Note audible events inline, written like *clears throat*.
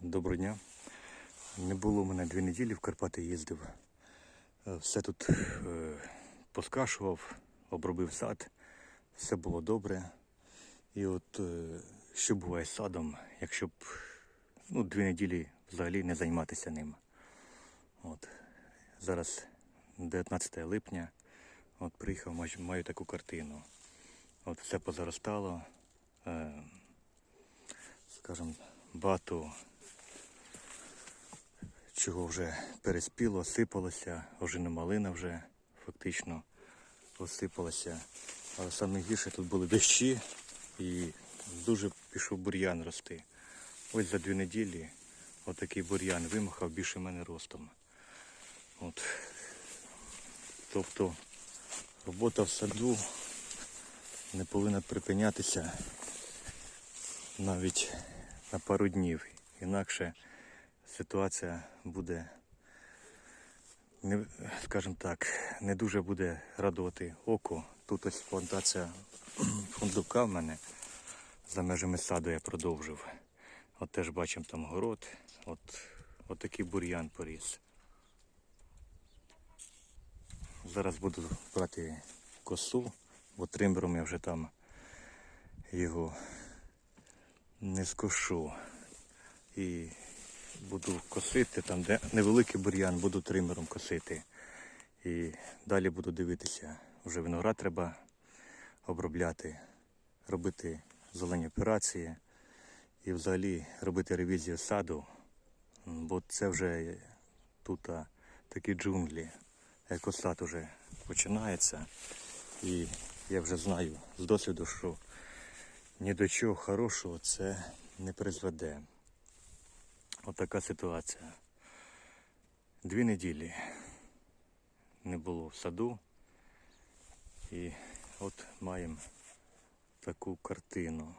Доброго дня. Не було в мене дві неділі в Карпати їздив. Е, Все тут е, поскашував, обробив сад, все було добре. І от е, що буває з садом, якщо б ну, дві неділі взагалі не займатися ним. От. Зараз 19 липня. От приїхав, маю, маю таку картину. От все позаростало. Скажімо, багато чого вже переспіло, сипалося, ожина малина вже фактично осипалася. Але саме гірше тут були дощі і дуже пішов бур'ян рости. Ось за дві неділі отакий бур'ян вимахав більше мене ростом. От. Тобто робота в саду не повинна припинятися навіть на пару днів. Інакше ситуація буде, не, скажімо так, не дуже буде радувати око. Тут ось плантація *clears throat* фундука в мене за межами саду я продовжив. От теж бачимо там город. От, от такий бур'ян поріс. Зараз буду брати косу, бо тримбером я вже там його не скошу. І буду косити там, де невеликий бур'ян, буду тримером косити. І далі буду дивитися. Вже виноград треба обробляти, робити зелені операції і взагалі робити ревізію саду, бо це вже тут такі джунглі. Екосад уже починається. І я вже знаю з досвіду, що ні до чого хорошого це не призведе. Отака ситуація. Дві неділі не було в саду. І от маємо таку картину.